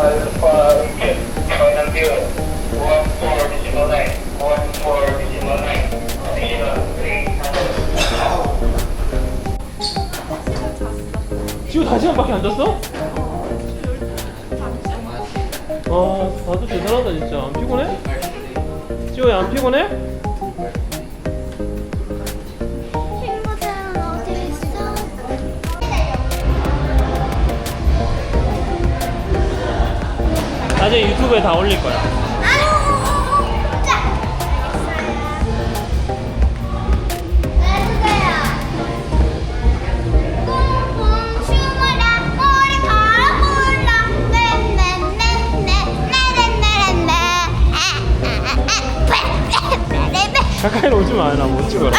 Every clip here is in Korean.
Three 지우 4시간밖에 안 잤어? 아, 다들 대단하다 진짜. 안 피곤해? 지호야 안 피곤해? 나중에 유튜브에 다 올릴 거야. 가까이 오지 마, 나못 찍어라.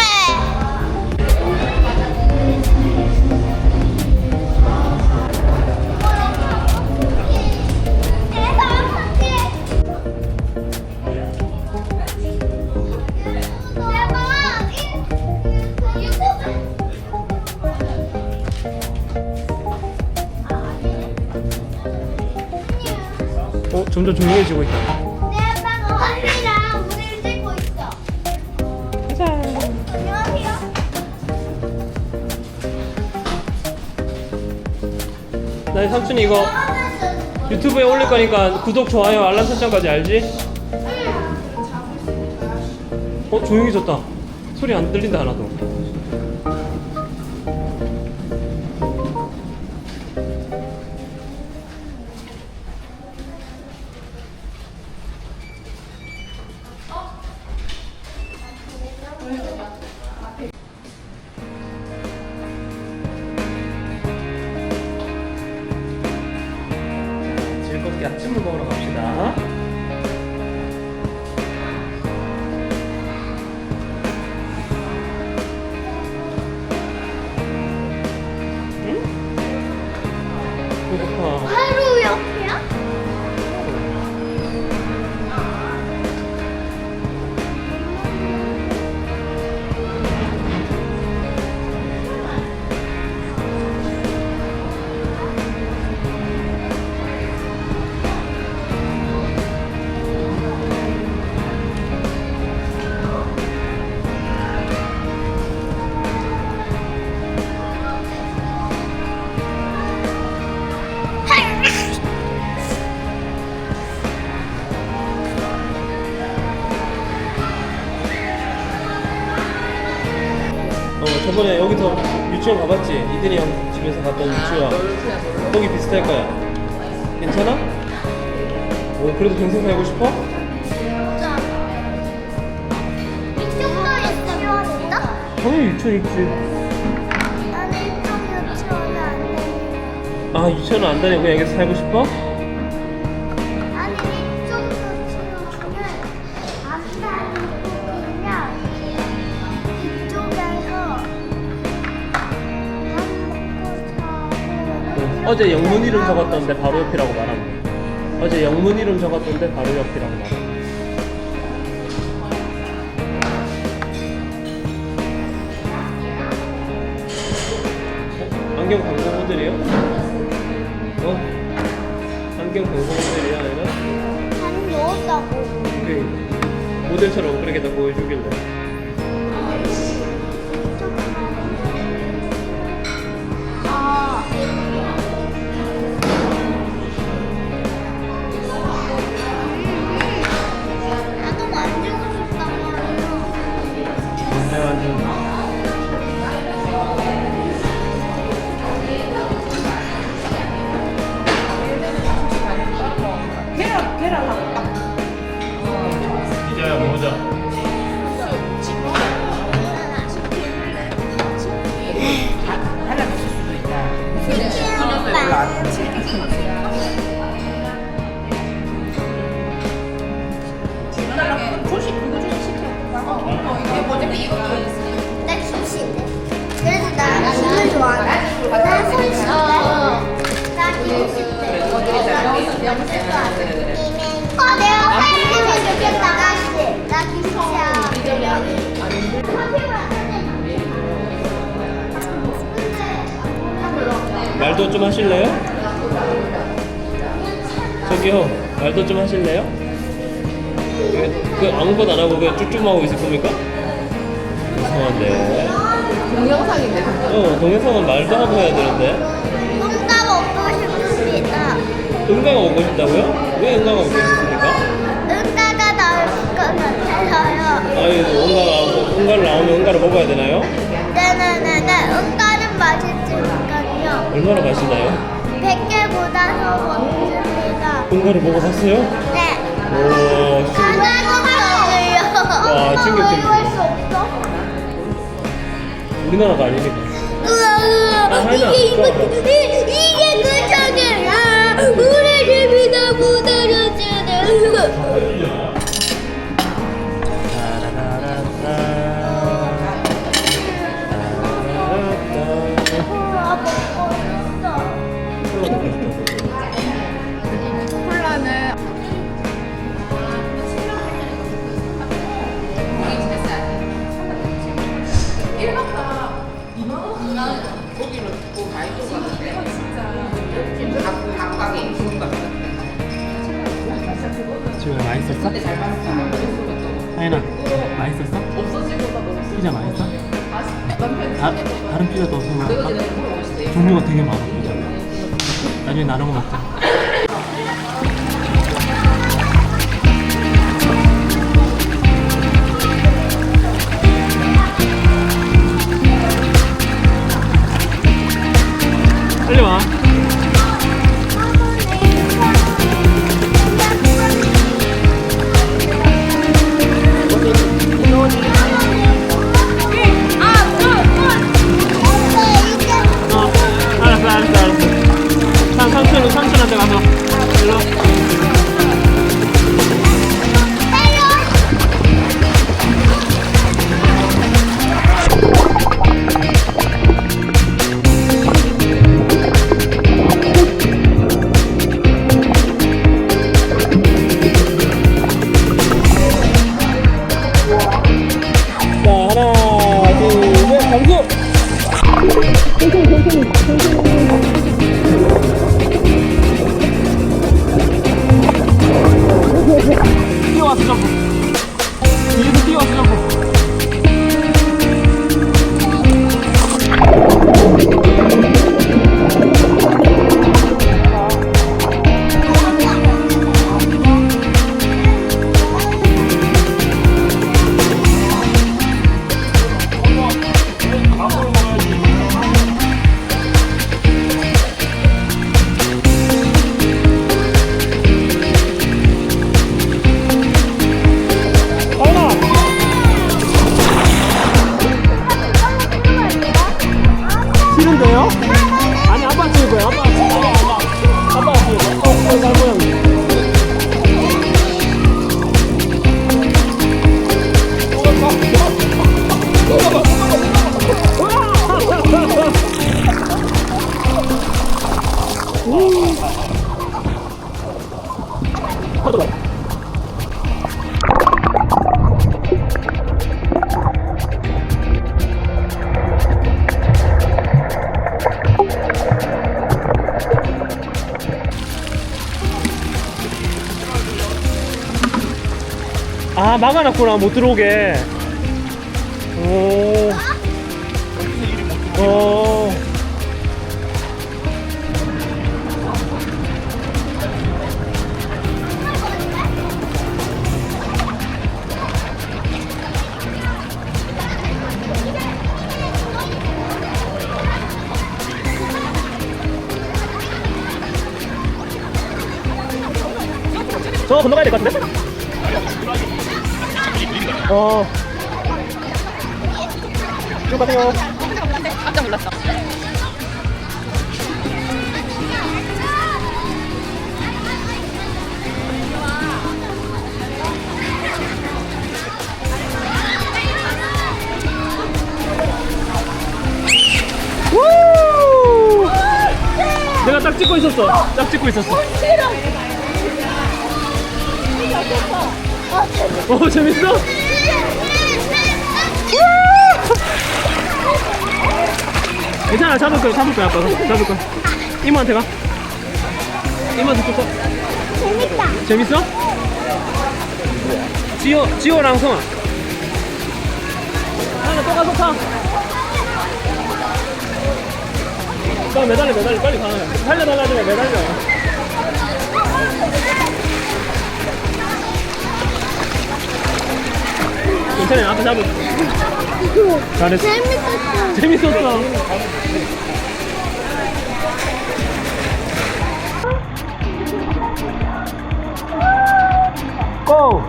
점점 조용해지고 있다. 내 아빠가 언니랑 우리를 찍고 있어. 안녕하세요. 나 삼촌이 이거 유튜브에 올릴 거니까 구독, 좋아요, 알람 설정까지 알지? 어, 조용해졌다. 소리 안 들린다, 하나도. 아침을 먹으러 갑시다. 유치원 가봤지? 이든이 형 집에서 갔던 유치원. 거기 비슷할 거야. 괜찮아? 오, 그래도 평생 살고 싶어? 당연히 유치원 있지. 유치원은. 아, 유치원 안 다니고 그냥 여기서 살고 싶어? 어제 영문 이름 적었던데 바로 옆이라고 말하면 돼. 어제 영문 이름 적었던데 바로 옆이라고 말하면 돼. 어? 안경 광고 모델이요? 어? 안경 광고 모델이야, 얘가? 밥 넣었다고 그 모델처럼 그렇게 다 보여주길래. 말도 좀 하실래요? 저기요 말도 좀 하실래요? 그, 그 아무것도 안 하고 그냥 쭉쭉 하고 있을 겁니까? 이상한데 동영상인데 어 동영상은 말도 하고 해야 되는데 응가 먹고 싶습니다. 응가가 먹고 싶다고요? 왜 응가가 먹고 싶습니까? 응가가 나올 것 같아서요. 아유 응가가 응가를 나오면 응가를 먹어야 되나요? 네네네네. 응가는 맛있으니까요. 얼마나 맛있나요? 100개보다 더 먹습니다. 응가를 먹어봤어요? 네. 오 신- 하나도 먹어요. 와, 충격적이다. 우리나라가 아니니까. 아, 하인아, 이게 좋아, 이거 좋아. 이- 이게 그 저기야. 우리 집이 너무 떨어지네. 아, 맛있었어? 하연아 맛있었어? 피자 맛있어? 다, 다른 피자도 생각할까? 종류가 되게 많아 피자 나중에 나눠 먹자 빨리 와 아 막아놨구나 못 들어오게 오. 어. 저 건너가야 될 것 같은데? 어. 쭉 가세요. 깜짝 놀랐어. 우! 내가 딱 찍고 있었어. 딱 찍고 있었어. 어, 재밌어? 괜찮아, 잡을 거야, 잡을 거야, 아빠가. 잡을 거야. 이모한테 가. 이모한테 쫓아. 재밌다. 재밌어? 지호, 지호랑 성아. 하나 또 가서 타. 나 매달려, 매달려. 빨리 가. 살려달라지 마, 매달려. 괜찮아, 앞에 잡을. 잘했어. 재밌었어. 재밌었어. 고!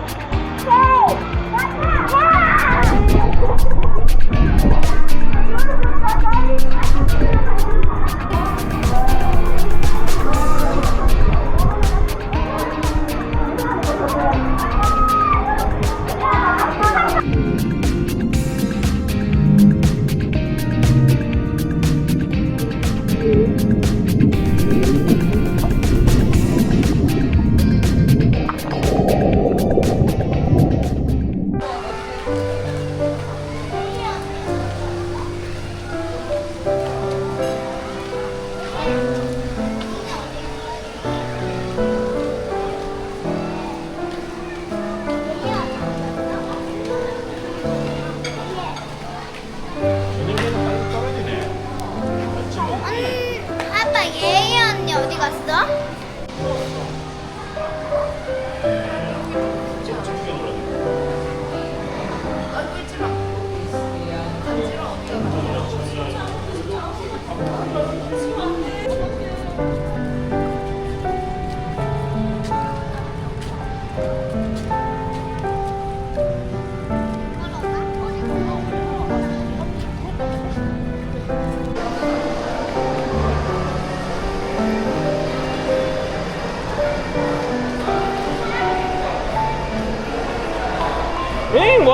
어디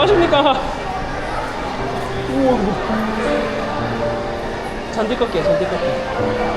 하십니까? 우와, 뭐. 잔디 꺾게, 잔디 꺾게.